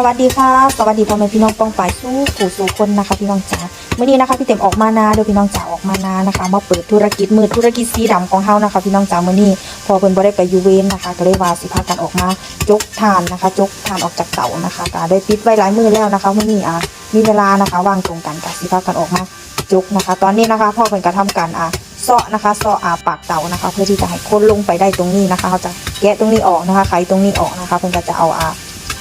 สวัสดีค่ะสวัสดีพ่อแม่พี่น้องป้องปายสู้ผู้สู่คนนะคะ พี่น้องจ๋าเมื่อนี้นะคะพี่เต็มออกมานาโดยพี่น้องจ๋าออกมานานะคะ มาเปิดธุรกิจมือธุรกิจสีดำของเฮานะคะ พี่น้องจ๋าเมื่อนี้พอเพิ่นบ่ได้ไปยูเวนนะคะ ก็เลยว่าสิพากันออกมาจกทานนะคะ จกทานออกจากเตานะคะก็ได้ปิดไว้หลายมือแล้วนะคะเมื่อนี้อะมีเวลานะคะวางตรงกันก็สิพากันออกมาจกนะคะ ตอนนี้นะคะพ่อเพิ่นก็ทำการอะเซาะนะคะเซาะอาปากเตานะคะ เพื่อที่จะให้คนลงไปได้ตรงนี้นะคะเขาจะแกะตรงนี้ออกนะคะไขตรงนี้ออกนะคะเพิ่นก็จะเอาอ่า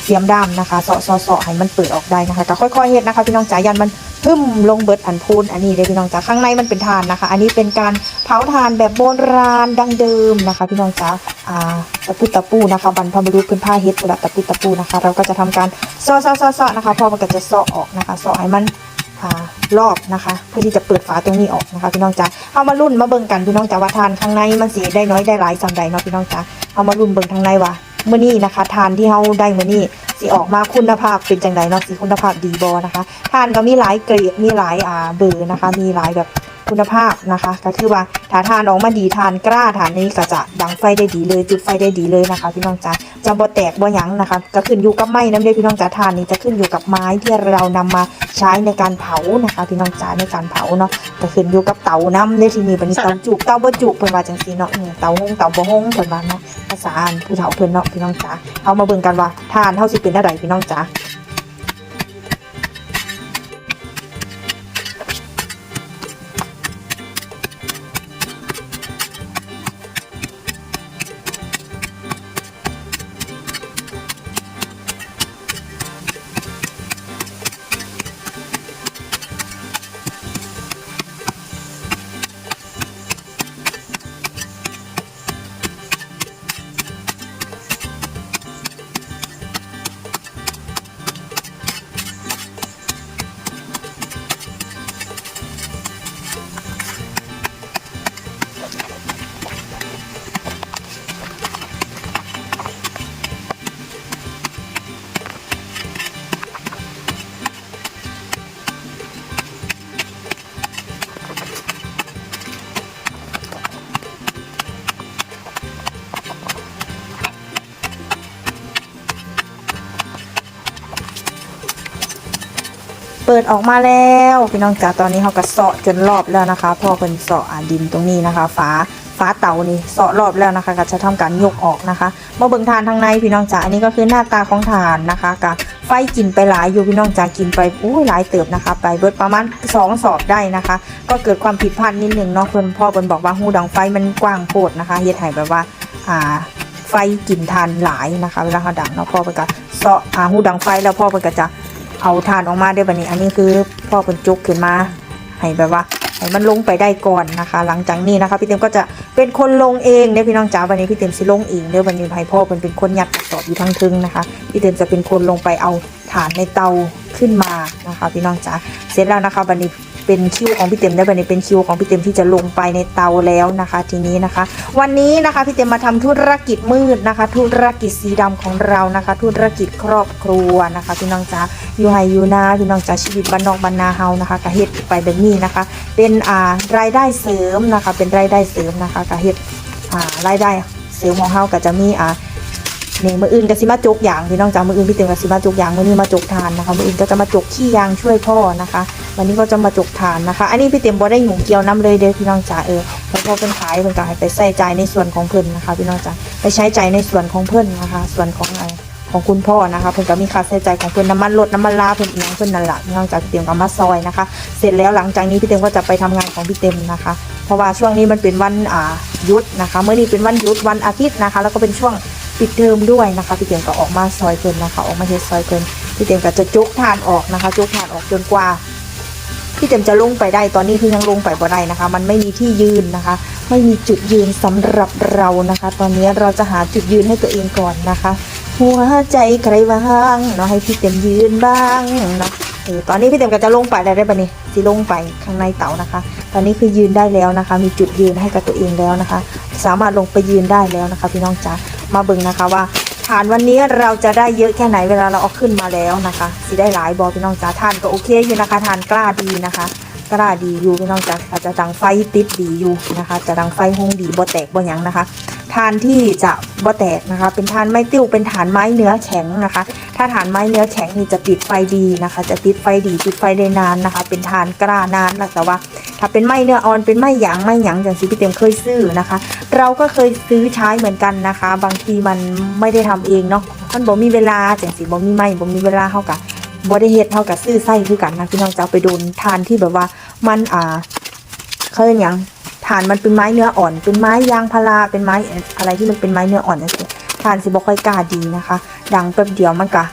เสียมด้ามนะคะเสาะเสาะเสาะให้มันเปิดออกได้นะคะแต่ค่อยๆเฮ็ดนะคะพี่น้องจ๋ายันมันพึ่มลงเบิดอันพูนอันนี้เลยพี่น้องจ๋าข้างในมันเป็นทานนะคะ อันนี้เป็นการเผาทานแบบโบราณดั้งเดิมนะคะ พี่น้องจ๋าอ่าตะปูตะปูนะคะบรรพบุรุษเพิ่นผ้าเฮ็ดสำหรับตะปูตะปูนะคะ เราก็จะทำการเสาะเสาะเสาะเสาะนะคะพอมันก็จะเสาะออกนะคะเสาะให้มันรอบนะคะเพื่อที่จะเปิดฝาตรงนี้ออกนะคะพี่น้องจ๋าเอามารุ่นมาเบิ่งกันพี่น้องจ๋าว่าทานข้างในมันสีได้น้อยได้หลายสำใดเนาะพี่น้องจ๋าเอามารุ่นเบิ่งข้างในว่า มื่อนี้นะคะ ทานที่เขาได้มื่อนี้สิออกมาคุณภาพเป็นจังไดเนาะสิคุณภาพดีบอนะคะ ทานก็มีหลายเกรดมีหลายอ่าเบอร์นะคะ มีหลายแบบ คุณภาพนะคะก็คือว่าถ้าทานออกมาดีทานกล้าทานนี้ก็จะดังไฟได้ดีเลยจุดไฟได้ดีเลยนะคะ พี่น้องจ๋าจะบ่แตกบ่ยั้งนะคะ ก็ขึ้นอยู่กับไม้น้ำเด้พี่น้องจ๋าทานนี้จะขึ้นอยู่กับไม้ที่เรานำมาใช้ในการเผานะคะ พี่น้องจ๋าในการเผาเนาะก็ขึ้นอยู่กับเตาน้ำเด้ที่นี่บัดนี้เตาจุกเตาบ่จุกเพิ่นว่าจังซี่เนาะเตาหงเตาบ่หงเพิ่นว่าเนาะภาษาผู้เฒ่าเพิ่นเนาะพี่น้องจ๋าเอามาเบิ่งกันว่าทานเฮาสิเป็นจังไดพี่น้องจ๋า ดออกมาแล้วพี่น้องจ๋าตอนนี้เขาก็เสาะจนรอบแล้วนะคะพ่อเป็นเสาะดินตรงนี้นะคะฝาฝาเตานี่เสาะรอบแล้วนะคะก็จะทำการยกออกนะคะมาเบิ่งทานทางในพี่น้องจ๋าอันนี้ก็คือหน้าตาของทานนะคะกับไฟกินไปหลายอยู่พี่น้องจ๋ากินไปอู้หลายเติบนะคะ ไปเบิดประมาณสองสอบได้นะคะ ก็เกิดความผิดพลาดนิดนึงเนาะเพิ่นพ่อเพิ่นบอกว่าหูดังไฟมันกว้างโพดนะคะเฮ็ดให้แบบว่าอ่าไฟกินทานหลายนะคะ เวลาเขาดังเนาะพ่อเพิ่นก็เสาะอ่าหูดังไฟแล้วพ่อเพิ่นก็จะ เอาทานออกมาได้บันนี้ อันนี้คือพ่อเป็นจุกขึ้นมาให้แบบว่าให้มันลงไปได้ก่อนนะคะ หลังจากนี้นะคะพี่เต็มก็จะเป็นคนลงเองเนี่ยพี่น้องจ๋าวันนี้พี่เต็มสิลงเองเดี๋ยววันนี้ให้พ่อเป็นเป็นคนยัดกระสอบอยู่ทั้งทึงนะคะพี่เต็มจะเป็นคนลงไปเอาฐานในเตาขึ้นมานะคะ พี่น้องจ๋าเสร็จแล้วนะคะวันนี้ เป็นคิวของพี่เต็มได้วันนี้เป็นคิวของพี่เต็มที่จะลงไปในเตาแล้วนะคะ ทีนี้นะคะ วันนี้นะคะพี่เต็มมาทำธุรกิจมืดนะคะ ธุรกิจสีดำของเรานะคะ ธุรกิจครอบครัวนะคะพี่น้องจ๋าอยู่ไฮอยู่นาพี่น้องจ๋าชีวิตบ้านนอกบ้านนาเฮานะคะกะเฮ็ดไปแบบนี้นะคะ เป็นอ่ารายได้เสริมนะคะ เป็นรายได้เสริมนะคะกะเฮ็ดอ่ารายได้เสริมของเฮาก็จะมีอ่านี่มืออื่นก็สิมาจกยางพี่น้องจ๋ามืออื่นพี่เต็มก็สิมาจกยางมือนี้มาจกทานนะคะมืออื่นก็จะมาจกขี้ยางช่วยพ่อนะคะ วันนี้ก็จะมาจกทานนะคะ อันนี้พี่เต็มบ่ได้หยุ่งเกียวน้ำเลยเด้อพี่น้องจ๋าเออแล้วพอเป็นขายเป็นก็ให้ไปใส่ใจในส่วนของเพิ่อนนะคะ พี่น้องจ๋าไปใช้ใจในส่วนของเพิ่อนนะคะ ส่วนของอะไรของคุณพ่อนะคะเพิ่อนก็มีค่าใช้จ่ายของเพิ่อนน้ำมันรถน้ำมันลาเพิ่นอีหยังเพิ่อนนั่นแหละพี่น้องจ๋าพี่เต็มก็มาซอยนะคะ เสร็จแล้วหลังจากนี้พี่เต็มก็จะไปทำงานของพี่เต็มนะคะ เพราะว่าช่วงนี้มันเป็นวันอ่าหยุดนะคะเมื่อนี้เป็นวันหยุดวันอาทิตย์นะคะ แล้วก็เป็นช่วงปิดเทอมด้วยนะคะพี่เตียงก็ออกมาซอยเกินนะคะ ออกมาเฮ็ดซอยเกินพี่เตียงก็จะจุกทานออกนะคะ จุกทานออกจนกว่า พี่เต็มจะลงไปได้ตอนนี้คือยังลงไปบ่ได้นะคะ มันไม่มีที่ยืนนะคะ ไม่มีจุดยืนสำหรับเรานะคะ ตอนนี้เราจะหาจุดยืนให้ตัวเองก่อนนะคะ หัวใจใครว่างเนาะให้พี่เต็มยืนบ้างเนาะเออตอนนี้พี่เต็มก็จะลงไปได้ได้ปะนี่สิลงไปข้างในเตานะคะ ตอนนี้คือยืนได้แล้วนะคะ มีจุดยืนให้กับตัวเองแล้วนะคะ สามารถลงไปยืนได้แล้วนะคะ พี่น้องจ๋ามาเบิ่งนะคะว่า ฐานวันนี้เราจะได้เยอะแค่ไหนเวลาเราเอาขึ้นมาแล้วนะคะสิได้หลายบอพี่น้องจ๋าทานก็โอเคอยู่นะคะทานกล้าดีนะคะ กล้าดีอยู่พี่น้องจ๋าอาจจะดังไฟติดดีอยู่นะคะ จะดังไฟห้องดีบ่แตกบ่ยังนะคะทานที่จะบ่แตกนะคะ เป็นทานไม้ติ้วเป็นฐานไม้เนื้อแข็งนะคะ ถ้าฐานไม้เนื้อแข็งนี่จะติดไฟดีนะคะ จะติดไฟดีติดไฟได้นานนะคะ เป็นทานกล้านานนะแต่ว่า ถ้าเป็นไม้เนื้ออ่อนเป็นไม้หยางไม้หยางอย่างที่พี่เต็มเคยซื้อนะคะ เราก็เคยซื้อใช้เหมือนกันนะคะ บางทีมันไม่ได้ทำเองเนาะมันบ่มีเวลาจังสิบ่มีไม้บ่มีเวลาเท่ากับ บ่ได้เฮดเท่ากับซื้อไส้คือกันนะพี่น้องจะเอาไปโดนทานที่แบบว่ามันอ่าเขาเรียกยังทานมันเป็นไม้เนื้ออ่อน เป็นไม้ยางพาราเป็นไม้อะไรที่มันเป็นไม้เนื้ออ่อนจังซี่ทานสิบ่ค่อยกล้าดีนะคะ ดังแป๊บเดียวมันก็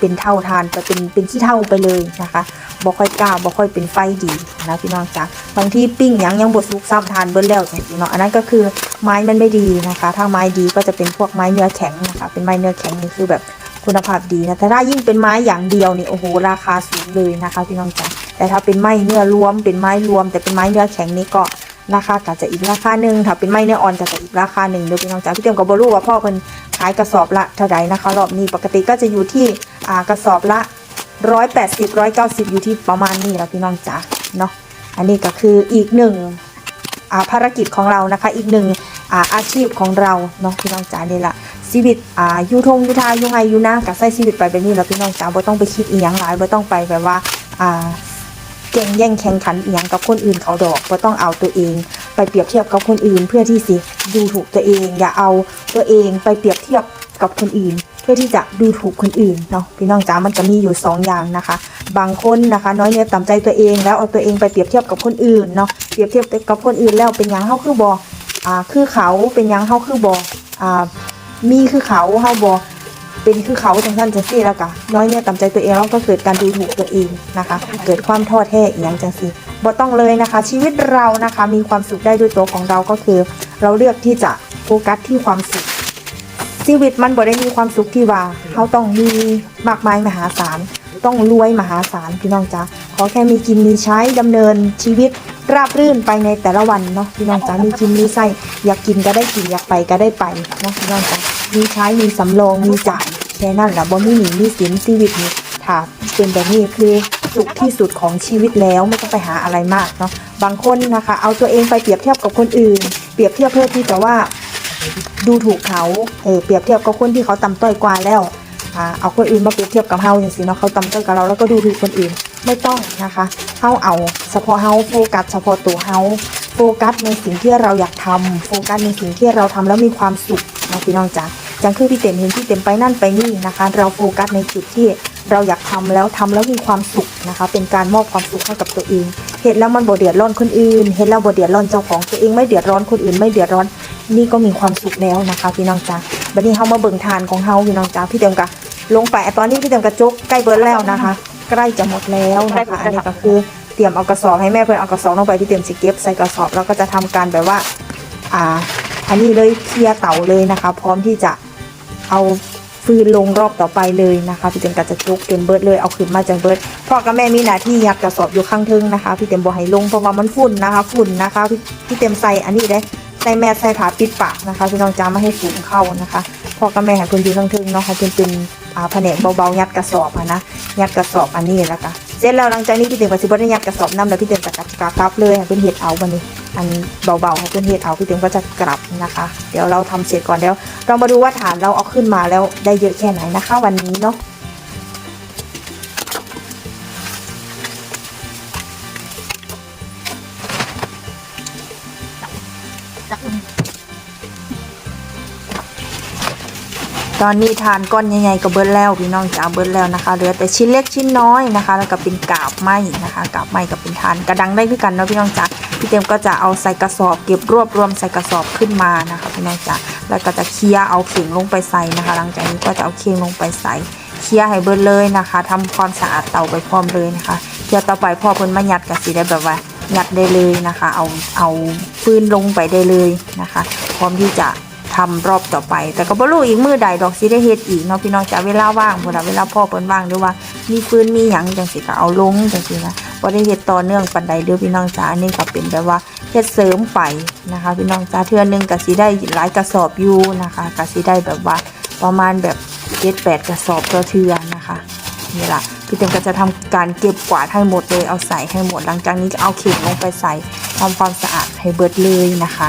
เป็นเท่าทานไปเป็นเป็นขี้เท่าไปเลยนะคะบ่ค่อยกล้าบ่ค่อยเป็นไฟดีนะพี่น้องจ๊ะบางที่ปิ้งยังยังบดสุกซ้ำทานเบิ้แล้วจังซี่เนาะอันนั้นก็คือไม้มันไม่ดีนะคะ ถ้าไม้ดีก็จะเป็นพวกไม้เนื้อแข็งนะคะเป็นไม้เนื้อแข็งนี่คือแบบ คุณภาพดีนะแต่ถ้ายิ่งเป็นไม้อย่างเดียวนี่โอ้โหราคาสูงเลยนะคะพี่น้องจ๊ะแต่ถ้าเป็นไม้เนื้อรวม เป็นไม้รวม แต่เป็นไม้เนื้อแข็งนี่ก็ราคาก็จะอีกราคาหนึ่งถ้าเป็นไม้เนื้ออ่อนก็จะอีกราคาหนึ่งเดี๋ยวพี่น้องจ๊ะพี่เตรียมกับบรู้ว่าพ่อเพิ่นขายกระสอบละเท่าไหร่นะคะรอบนี้ปกติก็จะอยู่ที่อ่ากระสอบละร้อยแปดสิบร้อยเก้าสิบอยู่ที่ประมาณนี้แล้วพี่น้องจ๋าเนาะอันนี้ก็คืออีกหนึ่งภารกิจของเรานะคะ อีกหนึ่งอาอาชีพของเราเนาะพี่น้องจ๋าเนี่แหละ ชีวิตอ่าอยูทงอยูทาอยูไงอยูนากับใช้ชีวิตไปแบบนี้แล้วพี่น้องจ๋าบ่ต้องไปคิดอีหยังหลายบ่ต้องไปแบบว่าอ่าเก่งแย่งแข่งขันอีหยังกับคนอื่นเขาดอกบ่ต้องเอาตัวเอง ไปเปรียบเทียบกับคนอื่น เพื่อที่สิดูถูกตัวเอง อย่าเอาตัวเองไปเปรียบเทียบกับคนอื่น เพื่อที่จะดูถูกคนอื่นเนาะพี่น้องจ๋ามันจะมีอยู่สองอย่างนะคะ บางคนนะคะ น้อยเนื้อต่ำใจตัวเองแล้วเอาตัวเองไปเปรียบเทียบกับคนอื่นเนาะเปรียบเทียบกับคนอื่นแล้วเป็นหยังเฮาคือบออ่าคือเขาเป็นหยังเฮาคือบอ่า มีคือเขาเฮาบอเป็นคือเขาจังซั่นจังซี่แล้วกะน้อยเนื้อต่ำใจตัวเองแล้วก็เกิดการดูถูกตัวเองนะคะ เกิดความท้อแท้อีหยังจังซี่บ่ต้องเลยนะคะ ชีวิตเรานะคะมีความสุขได้ด้วยตัวของเราก็คือ เราเลือกที่จะโฟกัสที่ความสุขชีวิตมันบ่ได้มีความสุขที่ว่าเขาต้องมีมากมายมหาศาลต้องรวยมหาศาลพี่น้องจ๊ะขอแค่มีกินมีใช้ดำเนินชีวิต ราบรื่นไปในแต่ละวันเนาะพี่น้องจ๊ะมีกินมีใส่อยากกินก็ได้กินอยากไปก็ได้ไปเนาะพี่น้องจ๊ะมีใช้มีสำรองมีจ่ายแค่นั้นแหละบ่มีหนี้มีสินชีวิตนี้ถ้าเป็นแบบนี้คือสุขที่สุดของชีวิตแล้วไม่ต้องไปหาอะไรมากเนาะบางคนนะคะ เอาตัวเองไปเปรียบเทียบกับคนอื่น เปรียบเทียบเพื่อที่จะว่าดูถูกเขาเออเปรียบเทียบกับคนที่เขาต่ำต้อยกว่าแล้วเอาคนอื่นมาเปรียบเทียบกับเฮาอย่างสิเนาะเขาต่ำต้อยกับเราแล้วก็ดูถูกคนอื่น ไม่ต้องนะคะเฮาเอาเฉพาะเฮาโฟกัสเฉพาะตัวเฮาโฟกัสในสิ่งที่เราอยากทำโฟกัสในสิ่งที่เราทำแล้วมีความสุขนะพี่น้องจ๋าจังคือพี่เต็มเห็นพี่เต็มไปนั่นไปนี่นะคะ เราโฟกัสในจุดที่เราอยากทำแล้วทำแล้วมีความสุขนะคะ เป็นการมอบความสุขให้กับตัวเองเห็นแล้วมันบ่เดือดร้อนคนอื่นเห็นแล้วบ่เดือดร้อนเจ้าของตัวเองไม่เดือดร้อนคนอื่นไม่เดือดร้อนนี่ก็มีความสุขแล้วนะคะพี่น้องจ๋าบัดนี้เฮามาเบิ่งทานของเฮาพี่น้องจ๋าพี่เต็มกะลงไปตอนนี้พี่เต็มกะจกใกล้เบิร์แล้วนะคะ ใกล้จะหมดแล้วนะคะอันนี้ก็คือเตรียมเอากระสอบให้แม่เพื่อนเอากระสอบลงไปพี่เต็มสิเก็บใส่กระสอบแล้วก็จะทำการแบบว่า อ่า อันนี้เลยเคลียร์เต่าเลยนะคะ พร้อมที่จะเอาฟืนลงรอบต่อไปเลยนะคะพี่เต็มก็จะจุกเต็มเบิร์ดเลยเอาขึ้นมาจากเบิร์ดพ่อกับแม่มีหน้าที่ยัดกระสอบอยู่ข้างทึงนะคะพี่เต็มบอกให้ลงเพราะว่ามันฝุ่นนะคะฝุ่นนะคะพี่พี่เต็มใส่อันนี้ได้ใส่แมสใส่ผ้าปิดปากนะคะพี่น้องจ้าไม่ให้ฝุ่นเข้านะคะพ่อกับแม่ให้คุณอยู่ข้างทึงเนาะค่ะเป็นเป็นอ่า แผนกเบาๆยัดกระสอบอะนะยัดกระสอบอันนี้แล้วก็เสร็จแล้วหลังจากนี้พี่เต็มก็สิบ่ได้ยัดกระสอบน้ำแล้วพี่เต็มจะกลับกลับเลยให้เป็นเห็ดเอาวันนี้ อันเบาๆให้เป็นเห็ดเอาพี่เต็มก็จะกลับนะคะ เดี๋ยวเราทำเสร็จก่อนเดี๋ยวเรามาดูว่าฐานเราเอาขึ้นมาแล้วได้เยอะแค่ไหนนะคะ วันนี้เนาะ ตอนนี้ทานก้อนใหญ่ๆก็เบิดแล้วพี่น้องจ๋าเบิดแล้วนะคะเหลือแต่ชิ้นเล็กชิ้นน้อยนะคะ แล้วก็เป็นกาบไม้นะคะกาบไม้กับเป็นทานกระดังได้คือกันเนาะพี่น้องจ๋าพี่เต็มก็จะเอาใส่กระสอบ เก็บรวบรวมใส่กระสอบขึ้นมานะคะพี่น้องจ๋าแล้วก็จะเคลียเอาเข่งลงไปใส่นะคะ หลังจากนี้ก็จะเอาเข่งลงไปใส่เคลียให้เบิดเลยนะคะทำความสะอาดเตาไปพร้อมเลยนะคะเคลียต่อไปพอเพิ่นมายัดก็สิได้แบบว่าหยัดได้เลยนะคะ เอาเอาฟืนลงไปได้เลยนะคะ พร้อมที่จะ ทำรอบต่อไป แต่ก็บ่รู้อีกมือใดดอกสิได้เฮ็ดอีกเนาะพี่น้องจะเวลาว่างพุ่นน่ะเวลาพ่อเปิ้นว่างหรือว่ามีฟืนมีหยังจังสิก็เอาลงจังซี่นะบ่ได้เฮ็ดต่อเนื่องปานใดเด้อพี่น้องจ๋าอันนี้ก็เป็นแบบว่าเฮ็ดเสริมไปนะคะ พี่น้องจ๋าเทื่อหนึงก็สิได้หลายกระสอบอยู่นะคะก็สิได้แบบว่าประมาณแบบ7-8กระสอบต่อเทื่อนะคะนี่ล่ะพี่เต็มก็จะทำการเก็บกวาดให้หมดเลยเอาใส่ให้หมดหลังจากนี้จะเอาเข่งลงไปใส่ทำความสะอาดให้เบิดเลยนะคะ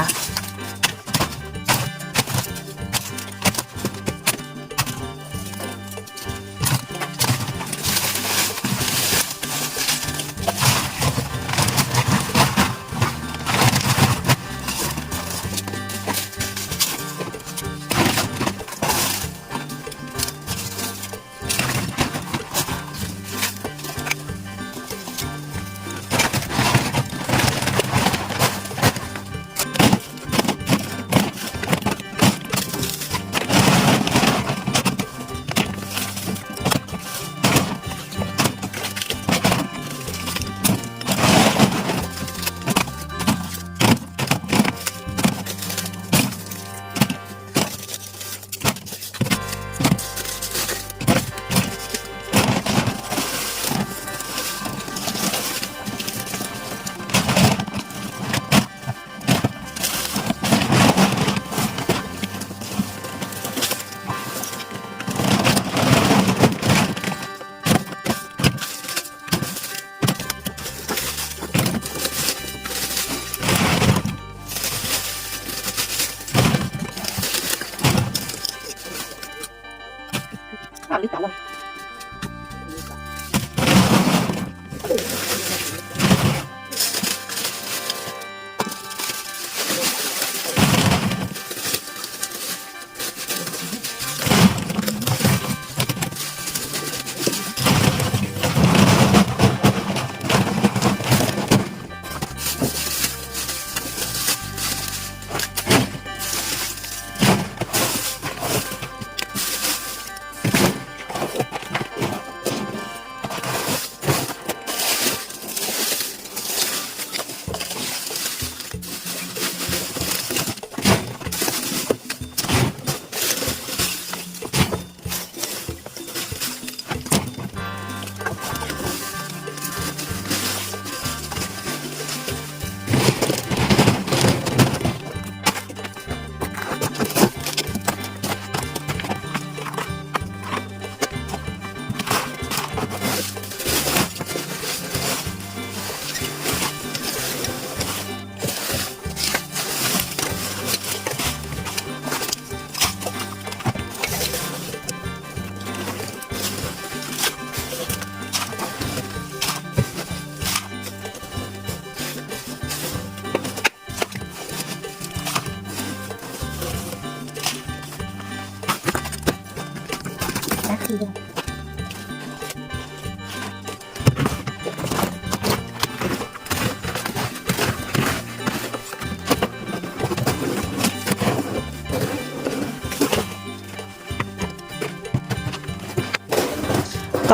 ต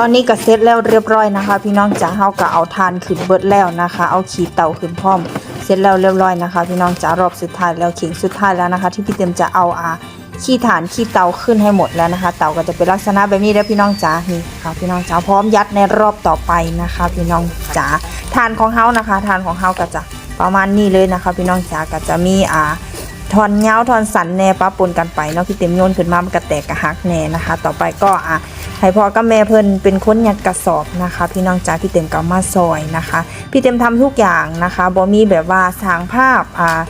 อนนี้ก็เสร็จแล้วเรียบร้อยนะคะ พี่น้องจ๋าเฮาก็เอาทานขึ้นเบิดแล้วนะคะ เอาขีดเต่าขึ้นพร้อม เสร็จแล้วเรียบร้อยนะคะ พี่น้องจ๋ารอบสุดท้ายแล้วเข่งสุดท้ายแล้วนะคะ ที่พี่เต็มจะเอาอา ขี้ฐานขี้เตาขึ้นให้หมดแล้วนะคะ เตาก็จะเป็นลักษณะแบบนี้แล้วพี่น้องจ๋านี่ค่ะพี่น้องจ๋าพร้อมยัดในรอบต่อไปนะคะ พี่น้องจ๋าทานของเฮานะคะทานของเฮาก็จะประมาณนี้เลยนะคะ พี่น้องจ๋าก็จะมีอ่าทอนเงาวทอนสันแน่ปะปนกันไปเนาะพี่เต็มโยนขึ้นมามันก็แตกกระหักแน่นะคะ ต่อไปก็อะให้พ่อกับแม่เพิ่นเป็นคนยัดกระสอบนะคะ พี่น้องจ๋าพี่เต็มก็มาซอยนะคะ พี่เต็มทำทุกอย่างนะคะบ่มีแบบว่าสร้างภาพอ่า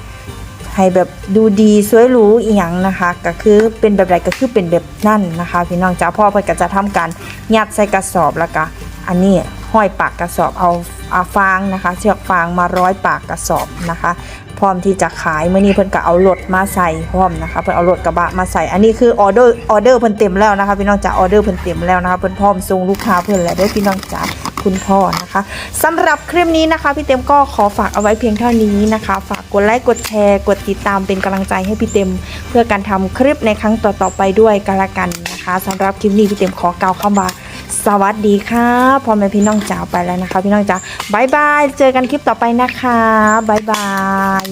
ให้แบบดูดีสวยหรูอีหยังนะคะก็คือเป็นแบบใดก็คือเป็นแบบนั่นนะคะ พี่น้องจ๋าพ่อเพิ่นก็จะทำการยัดใส่กระสอบแล้วก็อันนี้ห้อยปากกระสอบเอาอาฟางนะคะ เชือกฟางมาร้อยปากกระสอบนะคะ พร้อมที่จะขายเมื่อนี้เพิ่อนก็เอารถมาใส่พร้อมนะคะ เพิ่นเอารถกระบะมาใส่อันนี้คือออเดอร์ออเดอร์เพิ่นเต็มแล้วนะคะพี่น้องจ๋าออเดอร์เพิ่นเต็มแล้วนะคะเพิ่อนพร้อมส่งลูกค้าเพิ่อนแล้วด้วยพี่น้องจ๋า คุณพ่อนะคะสำหรับคลิปนี้นะคะพี่เต็มก็ขอฝากเอาไว้เพียงเท่านี้นะคะ ฝากกดไลค์กดแชร์กดติดตามเป็นกำลังใจให้พี่เต็ม เพื่อการทำคลิปในครั้งต่อๆไปด้วยกันละกันนะคะสำหรับคลิปนี้พี่เต็มขอกล่าวเข้ามาสวัสดีค่ะพ่อแม่พี่น้องจ๋าไปแล้วนะคะ พี่น้องจ๋าบายบาย เจอกันคลิปต่อไปนะคะบายบาย